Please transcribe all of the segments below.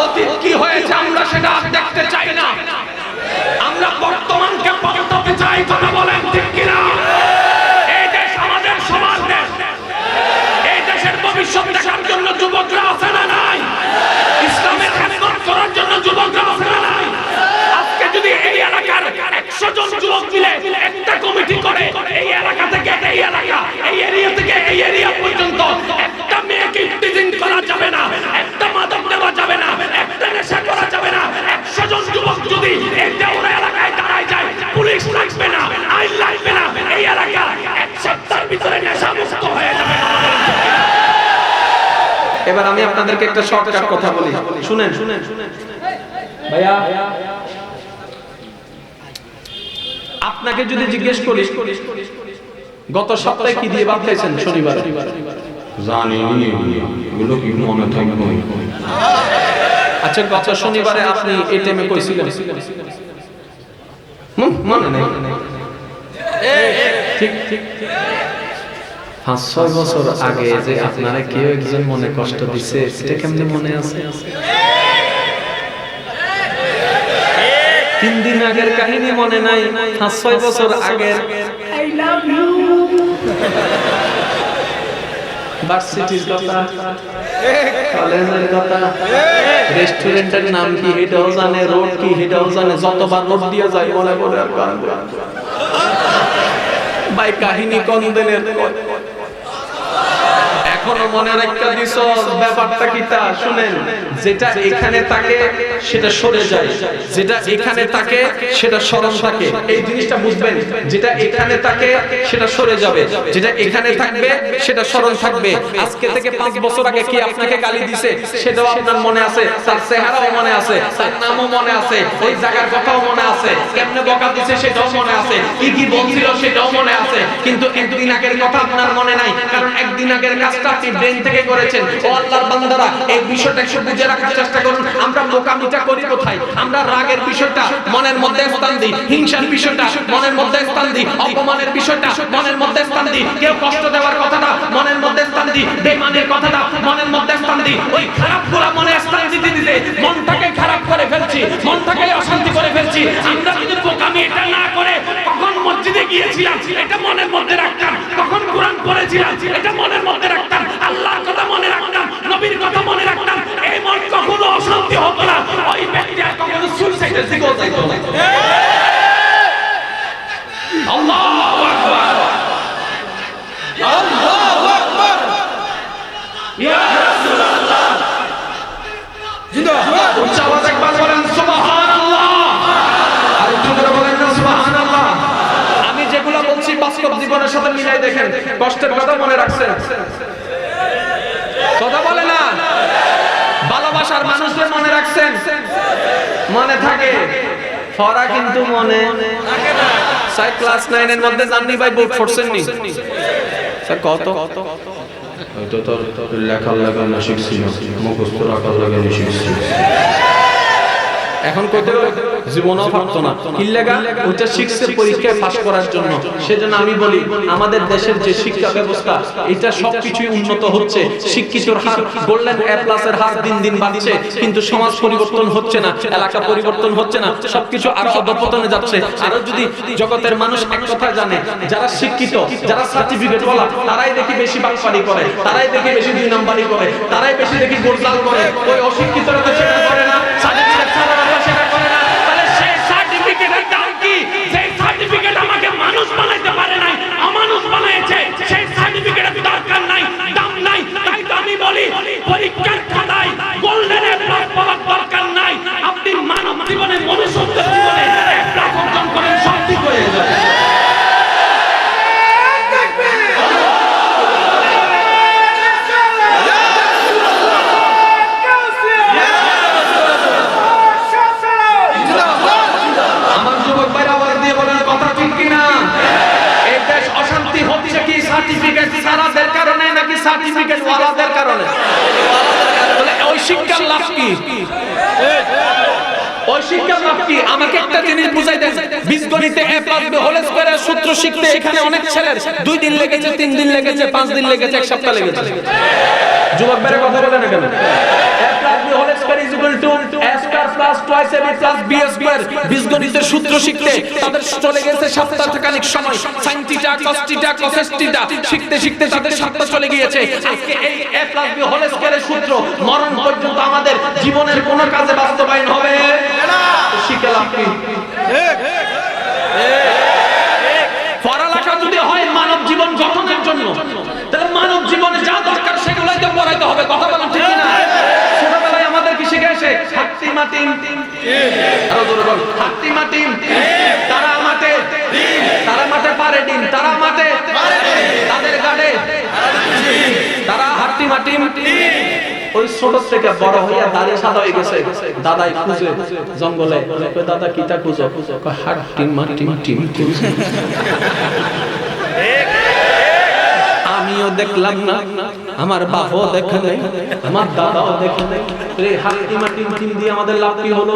অতীত কি হয়েছে আমরা সেটা দেখতে চাই না। আমরা বর্তমানকে পাল্টাতে চাই, কথা বলেন ঠিক কিনা? এই দেশ আমাদের সমাজ দেশ। এই দেশের ভবিষ্যৎ দেখার জন্য যুবকরা আছে না নাই? ইসলামের খেদমত করার জন্য যুবকরা আছে না নাই? আজকে যদি এই এলাকার একশো জন যুবক মিলে একটা কমিটি করে, এই এলাকা থেকে এই এলাকা, এই এরিয়া থেকে এই এরিয়া পর্যন্ত একটা মেয়েকে ইফতিজিং করা যাবে না। একটা যুবক যদি এই দেওয়া এলাকায় দাঁড়ায় যায় পুলিশ লাগবে না আইন লাগবে না এই এলাকা এক সপ্তাহের ভিতরে নেশা মুক্ত হয়ে যাবে। এবার আমি আপনাদেরকে একটা শর্টকাট কথা বলি। শুনেন। শুনেন শুনেন ভাইয়া আপনাকে যদি জিজ্ঞেস করি গত সপ্তাহে কি দিয়ে ভাত খাইছেন শনিবার? জানি এগুলো কি মনে থাকবে? আচ্ছা গত শনিবারে আপনি এই টাইমে কইছিলেন? হুম, মনে নেই। ঠিক ঠিক পাঁচ ছয় বছর আগে যে আপনারা কেউ একজন মনে কষ্ট দিছে সেটা কেমনে মনে আছে? তিন দিন আগের কাহিনী মনে নাই পাঁচ ছয় বছর আগের। আই লাভ ইউ ভার্সিটির কথা। কলেজের রেস্টুরেন্টের নাম কি? হেটাও জানে রোড কি? হেটাও জানে যতবার রোড দিয়ে যায় মনে করে আর গান। ভাই, কাহিনী কোন দিনের? এখনও মনে রাখতে দিছ ব্যাপারটা কি তা? শুনেন, যেটা এখানে থাকে, সেটা সরে যায়। যেটা এখানে থাকে, সেটা স্মরণ থাকে। এই জিনিসটা বুঝবেন, যেটা এখানে থাকে, সেটা সরে যাবে। যেটা এখানে থাকবে, সেটা স্মরণ থাকবে। আজকে থেকে পাঁচ বছর আগে কি আপনাকে গালি দিছে? সেটাও আপনার মনে আছে, তার চেহারাও মনে আছে, তার নামও মনে আছে, ওই জায়গার কথাও মনে আছে, কেমনে বকা দিছে সেটাও মনে আছে, কি কি বলছিল সেটাও মনে আছে। কিন্তু একদিন আগের কথা আপনার মনে নাই, কারণ একদিন আগের কাজটা আপনি ব্রেন থেকে করেছেন। ও আল্লাহর বান্দারা, এই বিষয়টা একটু বুঝে রাখার চেষ্টা করুন। আমরা বোকামিটা করি কোথায়? আমরা রাগের বিষয়টা মনের মধ্যে স্থান দিই, হিংসার বিষয়টা মনের মধ্যে স্থান দিই, অপমানের বিষয়টা মনের মধ্যে স্থান দিই। কেউ কষ্ট দেওয়ার কথাটা মনের মধ্যে স্থান দিই বেমানের কথাটা মনের মধ্যে স্থান দিই। ওই খারাপগুলা মনে স্থান দিতে দিতে মনটাকে খারাপ করে ফেলছি, মনটাকে অশান্তি করে ফেলছি। আমরা যদি বোকামি এটা না করে কখন মসজিদে গিয়েছিলাম, এটা মনের মধ্যে রাখতাম। কখন কোরআন পড়েছিলাম, এটা মনের মধ্যে রাখতাম। আল্লাহর কথা মনে রাখতাম, নবীর কথা মনে রাখতাম। এই মন কখনো অশান্তি হতো না ওই ব্যক্তি আর কখনো সুইসাইডের দিকেও যাইতো না আল্লাহু আকবার আল্লাহু আকবার ইয়া রাসূলুল্লাহ জিন্দাবাদ উচ্চ আওয়াজে একবার বলেন সুবহানাল্লাহ আর একটু করে বলেন না সুবহানাল্লাহ আমি যেগুলো বলছি বাস্তব জীবনের দেখেন, কষ্টের কথা মনে রাখছেন। কথা বলে না? ভালোবাসার মানুষদের মনে রাখছেন? মনে থাকে। ফরা কিন্তু মনে। স্যার, ক্লাস নাইনের মধ্যে জাননি ভাই বুক পড়ছেন নি স্যার, কত? হয়তো তোর লেখার লাগা না শিখছি মুখস্থ রাখার লাগা না শিখছি এখন কত জীবনও পারতো না। কিল্লাগা ওটা শিখছে, পরীক্ষায় পাশ করার জন্য। সেজন্য আমি বলি, আমাদের দেশের যে শিক্ষা ব্যবস্থা, এটা সবকিছুই উন্নত হচ্ছে। শিক্ষিতর হার, গোল্ডেন এ প্লাস এর হার দিন দিন বাড়ছে। কিন্তু সমাজ পরিবর্তন হচ্ছে না, এলাকা পরিবর্তন হচ্ছে না, সবকিছু আরও অধপতনে যাচ্ছে। আরও যদি জগতের মানুষ এক কথা জানে, যারা শিক্ষিত, যারা সার্টিফিকেট বলা তারাই দেখি বেশি বাকপারি করে, তারাই দেখি বেশি দুই নাম্বারি করে, তারাই বেশি দেখি গোলজাল করে। ওই অশিক্ষিতরা তো সেটা করে না। পরীক্ষার খাতায় গোল্ডেন প্লাস পাওয়ার দরকার নাই। আপনি মানব জীবনে মনুষ্যত্ব জীবনে এ প্লাস অর্জন করেন সব ঠিক হয়ে যাবে আমার যুবক ভাইরা আওয়াজ দিয়ে বলেন কথা ঠিক কিনা এই দেশ অশান্তি হচ্ছে কি সার্টিফিকেট সারাদের কারণে নাকি সার্টিফিকেট ওয়ালাদের কারণে তাহলে ওই শিক্ষার লাভ কি? যুবকের সূত্র শিখতে এখানে অনেক দুই দিন লেগেছে, তিন দিন লেগেছে, পাঁচ দিন লেগেছে, এক সপ্তাহ লেগেছে। কথা বলে না কেন? বীজগণিতের সূত্র শিখতে তাদের চলে গেছে সপ্তাহখানিক সময়। থিটা কসেস থিটা শিখতে শিখতে সপ্তাহ চলে গিয়েছে। আজকে এই হোল স্কয়ারের সূত্র মরণ পর্যন্ত আমাদের জীবনের কোন কাজে বাস্তবায়ন হবে? না শিখে লাভ কি পড়ালেখা যদি হয় মানব জীবন গঠনের জন্য, তাহলে মানব জীবনে যা দরকার সেগুলোই তো পড়াইতে হবে, কথা বলেন ঠিক না। তারা পারে তারা তাদের ওই ছোট থেকে বড় হইয়া দাঁড়িয়ে সাদা হয়ে গেছে। দাদাই খুঁজে জঙ্গলে। দাদা কিটা খুঁজো? হাট্টি মাটি টিম। আমিও দেখলাম না। আমার বাপও দেখে নাই, আমার দাদাও দেখে নাই। রে, হাতি মাটি মাটি দিয়ে আমাদের লাভ কি হলো?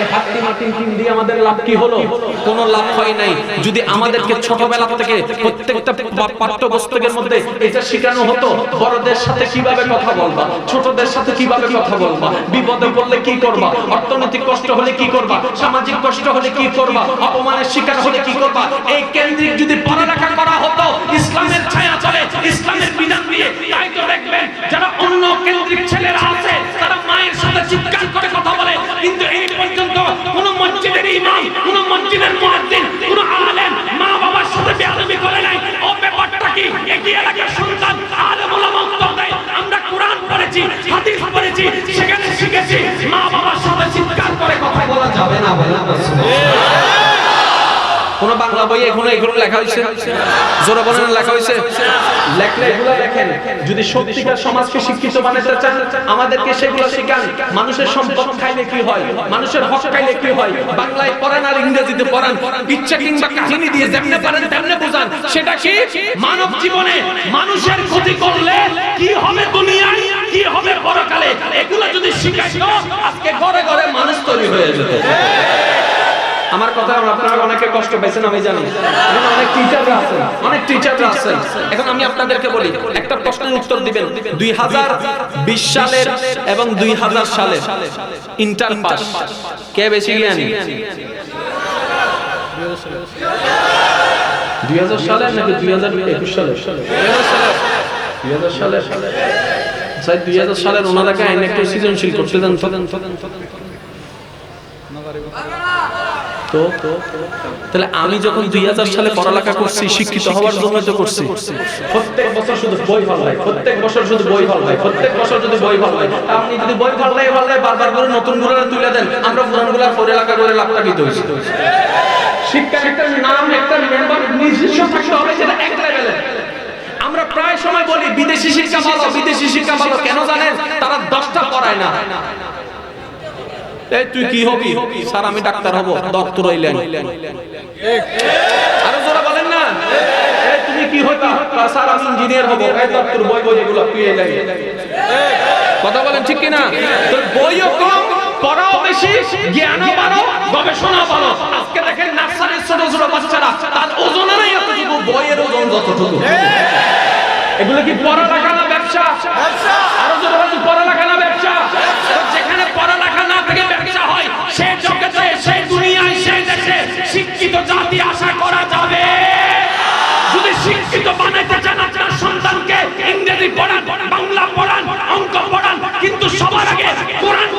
এই হাট্টি মাটি টিম দিয়ে আমাদের লাভ কি হলো? কোনো লাভ হয় নাই। যদি আমাদেরকে ছোটবেলা থেকে প্রত্যেকটা পাঠ্যপুস্তকের মধ্যে এটা শেখানো হতো, বড়দের সাথে কীভাবে কথা বলবা, ছোটদের সাথে কীভাবে কথা বলবা, বিপদে পড়লে কি করবা, অর্থনৈতিক কষ্ট হলে কি করবা, সামাজিক কষ্ট হলে কি করবা, অপমানের শিকার হলে কি করবা, এই কেন্দ্রিক যদি পড়ালেখা করা হতো, ইসলামের ছায়া চলে, ইসলামের বিধান দিয়ে, তাই তো দেখবেন যারা অন্য কেন্দ্রিক ছেলেরা আছে, তারা মায়ের সাথে চিৎকার করে কথা বলে, কিন্তু এই পর্যন্ত কোন মসজিদের ইমাম, কোন মসজিদের মুয়াজ্জিন, কোন আলেম মা বাবার সাথে বেয়াদবি করে নাই। ও ব্যাপারটা কি? একই এলাকার সন্তান আলেম ওলামা উত্তর দেয় আমরা কোরআন পড়েছি, হাদিস পড়েছি, সেখানে শিখেছি। মা বাবার সাথে চিৎকার করে কথা বলা যাবে না বলে বাংলা বইয়ে এখনও এগুলো লেখা হয়েছে। জোরে বলেন, লেখা হয়েছে। লেখলে এগুলো লেখেন। যদি সত্যিকার সমাজকে শিক্ষিত বানাতে চান, আমাদেরকে সেগুলো শেখান। মানুষের সম্পদ খাইলে কি হয়? মানুষের হক খাইলে কি হয়? বাংলায় পড়ান আর ইংরেজিতে পড়ান। ইচ্ছা কিংবা কাহিনী দিয়ে যেমনে পারেন, তেমনে বোঝান। সেটা কি? মানব জীবনে মানুষের ক্ষতি করলে কি হবে দুনিয়ায়? কি হবে পরকালে? এগুলো যদি শিখাইতো, আজকে ঘরে ঘরে মানুষ তৈরি হয়ে যেত। আমার কথা আপনারা অনেকে কষ্ট পেয়েছেন আমি জানি। অনেক টিচাররা আছেন, অনেক টিচাররা আছেন। এখন আমি আপনাদেরকে বলি, একটা প্রশ্নের উত্তর দিবেন। দুই হাজার বিশ সালের এবং দুই হাজার সালের। ইন্টার পাস কে বেশি জ্ঞানী? দুই হাজার সালের নাকি দুই হাজার একুশ সালের? দুই হাজার সালের। স্যার, দুই হাজার সালের ওনাদেরকে আইন একটু সৃজনশীল করতে দেন তো? তাহলে আমি যখন দুই হাজার সালে পড়ালেখা করছি, শিক্ষিত হওয়ার জন্য তো করছি। প্রত্যেক বছর শুধু বই ভালো হয় প্রত্যেক বছর শুধু বই ভালো হয় প্রত্যেক বছর যদি বই ভালো হয় আপনি যদি বই ভালো লাগে ভালো লাগে, বারবার করে নতুনগুলো তুলে দেন, আমরা পুরানগুলা পড়ালেখা করে লাভটা কি হয়েছে। শিক্ষার একটা নাম, একটা মেম্বার নিজস্ব থাকতে হবে যেটা এক লেভেলের আমরা প্রায় সময় বলি, বিদেশি শিক্ষা ভালো, বিদেশি শিক্ষা ভালো, কেন জানেন? তারা দশটা পড়ায় না। এই তুই কি হবি? স্যার আমি ডাক্তার হব ডক্টর হইলেন আরও জোরে বলেন না। এই তুমি কি হবি? স্যার আমি ইঞ্জিনিয়ার হব। এই ডক্টর বই বই এগুলো তুই এলাই কথা বলেন ঠিক কি না তোর বইও কম পড়াও বেশি জ্ঞানও বাড়ো গবেষণা বাড়ো। আজকে দেখেন নার্সারির ছোট ছোট বাচ্চারা তার ওজনেরই এতটুকু বইয়ের ওজন যতটুকু। এগুলো কি পড়ালেখা না ব্যবসা? আরও জোরে বলুন পড়ালেখা না ব্যবসা তো যেখানে পড়ালেখা না থেকে ব্যবসা হয় সে জগতে সেই দুনিয়ায় সেই দেশে শিক্ষিত জাতি আশা করা যাবে। যদি শিক্ষিত বানাইতে চান আপনার সন্তানকে ইংরেজি পড়ান, বাংলা পড়ান, অঙ্ক পড়ান, কিন্তু সবার আগে কোরআনটা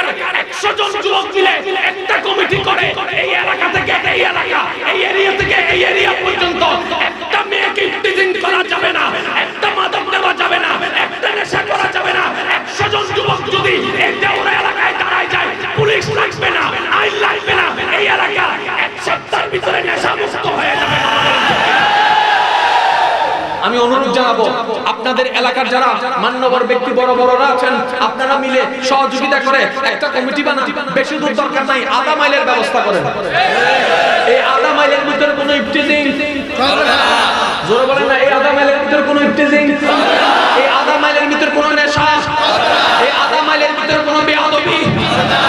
এলাকার একশো জন যুবক মিলে একটা কমিটি করে এই এলাকা থেকে এই এলাকা, এই এরিয়া থেকে এই এরিয়া পর্যন্ত একটা মেয়েকে টিজিং করা যাবে না, একটা মাদক নেওয়া যাবে না, একটা নেশা করা যাবে না। একশো জন যুবক যদি এই দেওয়া এলাকায় দাঁড়ায় যায়, পুলিশ লাগবে না, আইন লাগবে না, এই এলাকা এক সপ্তাহের ভিতরে নেশা মুক্ত হয়ে যাবে। আমি অনুরোধ জানাব আপনাদের এলাকার যারা মান্যবর ব্যক্তি বড় বড়রা আছেন আপনারা মিলে সহযোগিতা করে একটা কমিটি বানান। বেশি দূর দরকার নাই আধা মাইলের ব্যবস্থা করেন। এই আধা মাইলের ভিতরে কোনো ইফটিজিং জোরে বলেন না এই আধা মাইলের ভিতরে কোনো ইফটিজিং এই আধা মাইলের ভিতরে কোনো নেশা? এই আধা মাইলের ভিতরে কোনো বেয়াদবি?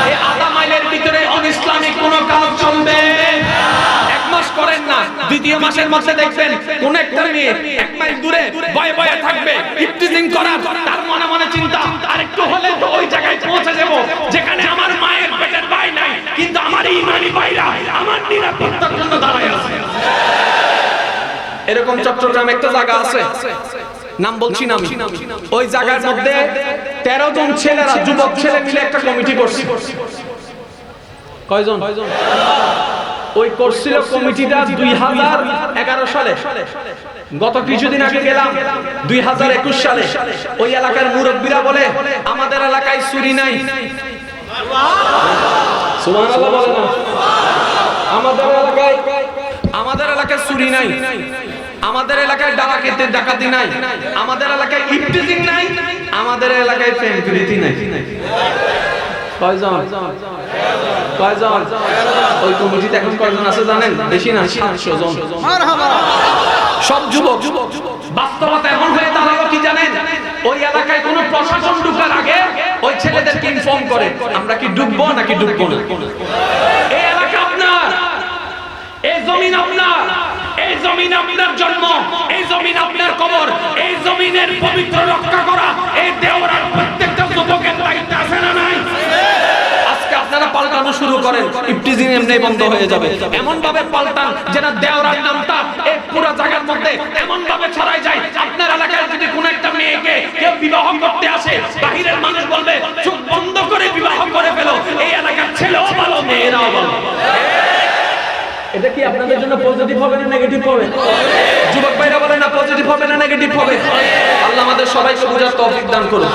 এই আধা মাইলের ভিতরে অনিসলামিক কোনো কাজ চলবে? এক মাস করেন না দ্বিতীয় মাসের মধ্যে দেখবেন কোন এরকম চট্টগ্রামে একটা জায়গা আছে, নাম বলছি না ওই জায়গার মধ্যে তেরো জন ছেলেরা, যুবক ছেলে মিলে একটা কমিটি করছে। কয়জন? ওই করছিল কমিটিটা দুই হাজার এগারো সালে। গত কিছুদিন আগে গেলাম, দুই হাজার একুশ সালে। ওই এলাকার মুরব্বীরা বলে, আমাদের এলাকায় চুরি নাই। আমাদের এলাকায় আমাদের এলাকায় চুরি নাই। আমাদের এলাকায় ডাকাতি ডাকাতি নাই। আমাদের এলাকায় ইফটিজিং নাই। আমাদের এলাকায় প্রেম নাই। কয়জন? কয়জন? ওই কমিটিতে এখন কয়জন আছে জানেন? বেশি না, সাতশো জন। সব যুবক, বাস্তবতা এমন হয়ে দাঁড়াল কি জানেন? ওই এলাকায় কোনো প্রশাসন ঢুকার আগে ওই ছেলেদেরকে ইনফর্ম করে, আমরা কি ডুববো নাকি ডুববো না? এই এলাকা আপনার, এই জমিন আপনার, এই জমিন আপনার জন্ম, এই জমিন আপনার কবর, এই জমিনের পবিত্র রক্ষা করা এই দেওয়ার প্রত্যেকটা যুবকের দায়িত্ব আছে না নাই? আপনারা পাল্টানো শুরু করেন ইফটিজিং এমনি বন্ধ হয়ে যাবে। এমন ভাবে পাল্টান যেন দেওরার নামটা এই পুরো জায়গার মধ্যে এমন ভাবে ছড়াই যায়। আপনার এলাকায় যদি কোন একটা মেয়েকে কেউ বিবাহ করতে আসে, বাহিরের মানুষ বলবে, চোখ বন্ধ করে বিবাহ করে ফেলো। এই এলাকার ছেলেও ভালো, মেয়েরাও ভালো। এটা কি আপনাদের জন্য পজিটিভ হবে না নেগেটিভ হবে? যুবক ভাইরা বলে না পজিটিভ হবে না নেগেটিভ হবে। আল্লাহ আমাদের সবাইকে বোঝার তৌফিক দান করুন।